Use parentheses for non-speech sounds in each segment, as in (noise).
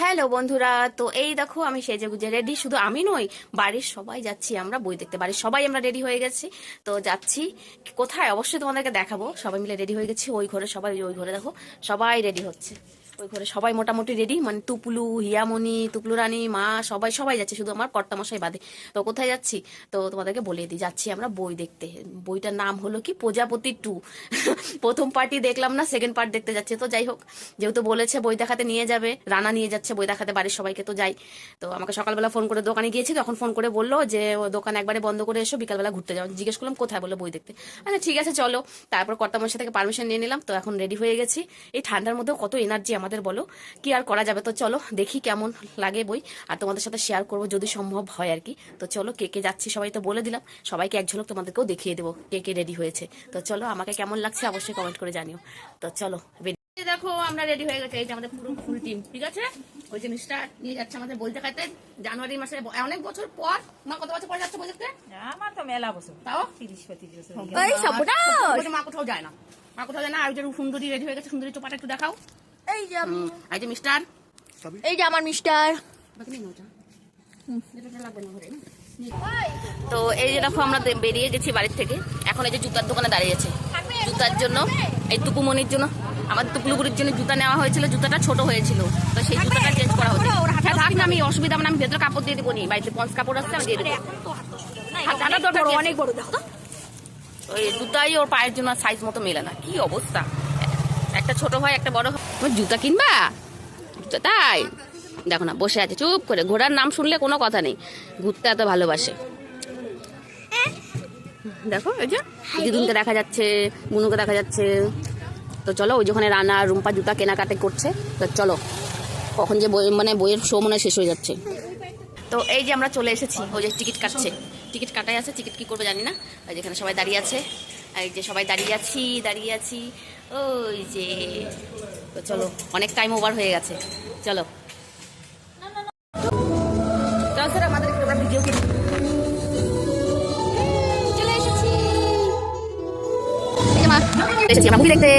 Hello বন্ধুরা, তো এই দেখো আমি সেজে গুজে রেডি শুধু আমি নই, বাড়ির সবাই যাচ্ছি, আমরা বই দেখতে। বাড়ির সবাই আমরা রেডি হয়ে গেছি। তো যাচ্ছি, কোথায়? অবশ্যই তোমাদেরকে দেখাবো। সবাই মিলে রেডি হয়ে গেছি, ওই ঘরে সবাই, ওই ঘরে দেখো, সবাই রেডি হচ্ছে। ওই ঘরে সবাই মোটামুটি রেডি মানে টুপলু, হিয়ামণি টুপলু রানী মা, সবাই সবাই যাচ্ছে, শুধু আমার কর্তামশাই বাদে। তো কোথায় যাচ্ছি? তো তোমাদেরকে বলে দিই, যাচ্ছি আমরা বই দেখতে। বইটার নাম হলো কি? প্রজাপতি টু। (laughs) প্রথম পার্টি দেখলাম না সেকেন্ড পার্ট দেখতে যাচ্ছে। তো যাই হোক, যেহেতু বলেছে বই দেখাতে নিয়ে যাবে, রানা নিয়ে যাচ্ছে বই দেখাতে, বাড়ির সবাইকে তো যাই। তো আমাকে সকালবেলা ফোন করে দোকানে গিয়েছি, তখন ফোন করে বলল যে দোকান একবারে বন্ধ করে এসো, বিকালবেলা ঘুরতে যাও। জিজ্ঞেস করলাম, কোথায় বলে বই দেখতে? আচ্ছা ঠিক আছে, চলো। তারপর কর্তামশাই থেকে পারমিশন নিয়ে নিলাম। তো এখন রেডি হয়ে গেছি। এই ঠান্ডার মধ্যেও কত এনার্জি আমাদের বলো কি আর করা যাবে? তো চলো দেখি কেমন লাগে বই আর তোমাদের সাথে শেয়ার করব যদি সম্ভব হয় আর কি। তো চলো কে কে যাচ্ছি সবাই তো বলে দিলাম সবাইকে এক ঝলক তোমাদেরকেও দেখিয়ে দেবো কে কে রেডি হয়েছে। তো চলো আমাকে কেমন লাগছে অবশ্যই কমেন্ট করে জানিও। তো চলো দেখো আমরা রেডি হয়ে গেছে। এই যে আমাদের পুরো ফুল টিম ঠিক আছে? ওই যে মিস্টার নিয়ে যাচ্ছে আমাদের বই দেখাতে জানুয়ারি মাসে অনেক বছর পর মা কত বছর পর যাচ্ছে দেখতে? আমার তো মেলা বছর। তাও? তিরিশ পঁয়ত্রিশ বছর। মা কোথাও যায় না। মা কোথাও যায় না। আর সুন্দরী রেডি হয়ে গেছে সুন্দরী চোপাটা একটু দেখাও। এই যে আমি এই যে মিস্টার। এই যে আমার মিস্টার? তো এই যে দেখো আমরা বেরিয়ে গেছি বাড়ির থেকে। এখন এই যে জুতার দোকানে দাঁড়িয়েছে জুতার জন্য এই টুকুমনির জন্য। আমার টুকলুগুড়ির জন্য জুতা নেওয়া হয়েছিল জুতাটা ছোট হয়েছিল। তো সেই জুতাটা চেঞ্জ করা হচ্ছে। হ্যাঁ থাক না আমি অসুবিধা মানে আমি ভেতরে কাপড় দিয়ে দিবো নি। বাড়িতে পঞ্চ কাপড় আসছে আমি দিয়ে দেবো। আছে? অনেক বড় দেখো ওই জুতাই ওর পায়ের জন্য সাইজ মতো মেলে না। কি অবস্থা? একটা ছোট হয় একটা বড় হয় তোমার জুতা কিনবা? জুতা তাই? দেখো না বসে আছে চুপ করে। ঘোড়ার নাম শুনলে কোনো কথা নেই। ঘুরতে এত ভালোবাসে। দেখো এই যে দিদুনকে দেখা যাচ্ছে বুনুকে দেখা যাচ্ছে। তো চলো ওই যেখানে রানা রুম্পা জুতা কেনাকাটি করছে তো চলো। কখন যে বই মানে বইয়ের শো মনে শেষ হয়ে যাচ্ছে। তো এই যে আমরা চলে এসেছি ওই যে টিকিট কাটছে। টিকিট কাটাই আছে টিকিট কি করবে জানি না। ওই যেখানে সবাই দাঁড়িয়ে আছে। এই যে সবাই দাঁড়িয়ে আছি দাঁড়িয়ে আছি। ওই যে চলো, অনেক টাইম ওভার হয়ে গেছে। চলো। দেখতে।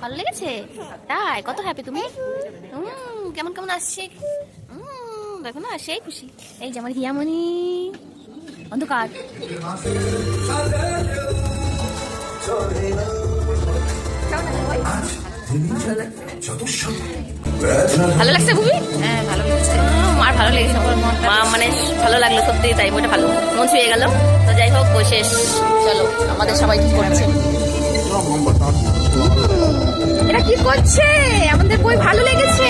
ভালো লেগেছে? তাই কত হ্যাপি তুমি? উম, কেমন কেমন আসছে? উম, দেখো না সেই খুশি। এই যে আমার হিয়ামণি। অন্ধকার। ভালো লাগছে খুবই হ্যাঁ ভালো লাগছে। মার ভালো লেগেছে আমার মা মানে ভালো লাগল সত্যি তাই বইটা ভালো। মন ছুঁয়ে গেল। তো যাই হোক বই শেষ। চলো আমাদের সবাই কি করছে? এটা কি করছে? আমাদের বই ভালো লেগেছে।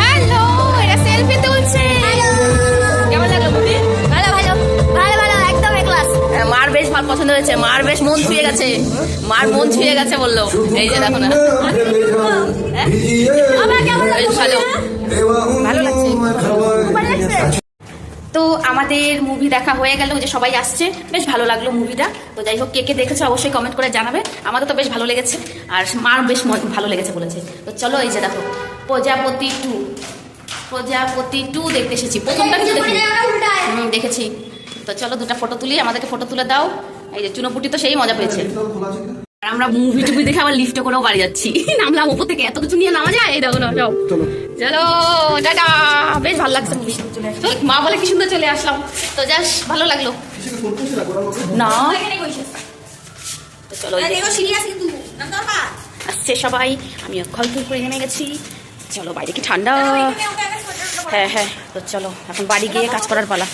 হ্যালো এটা সেলফি তুলছে। কেমন লাগল বুবি ভালো ভালো ভালো ভালো একদম ক্লাস হ্যাঁ, মার বেশ ভালো পছন্দ হয়েছে। মার বেশ মন ছুঁয়ে গেছে। মার মন ছুঁয়ে গেছে বলল। এই যে দেখো না? ভালো ভালো লাগছে তো আমাদের মুভি দেখা হয়ে গেল যে সবাই আসছে। বেশ ভালো লাগল মুভিটা তো যাই হোক কে কে দেখেছ অবশ্যই কমেন্ট করে জানাবে। আমাদের তো বেশ ভালো লেগেছে। আর মার বেশ ম- ভালো লেগেছে বলেছে। তো চলো এই যে দেখো প্রজাপতি টু প্রজাপতি টু দেখতে এসেছি। প্রথমটা কিছু দেখি। দেখেছি। তো চলো দুটো ফটো তুলি আমাদেরকে ফটো তুলে দাও। এই যে চুনোপুটি তো সেই মজা পেয়েছে। আমরা মুভি টুভি দেখে আবার লিফটে করেও বাড়ি যাচ্ছি। (laughs) নামলাম ওপর থেকে এত কিছু নিয়ে নামা যায়? এই দেখো না সব চলো। টাটা। বেশ ভালো লাগছে মুভি মা বলে কি সুন্দর চলে আসলাম। তো যাস ভালো লাগল। না তো চলো আসছে সবাই। আমি খলফুল করে নেমে গেছি। চলো বাইরে কি ঠান্ডা? হ্যাঁ হ্যাঁ। তো চলো এখন বাড়ি গিয়ে কাজ করার পালা।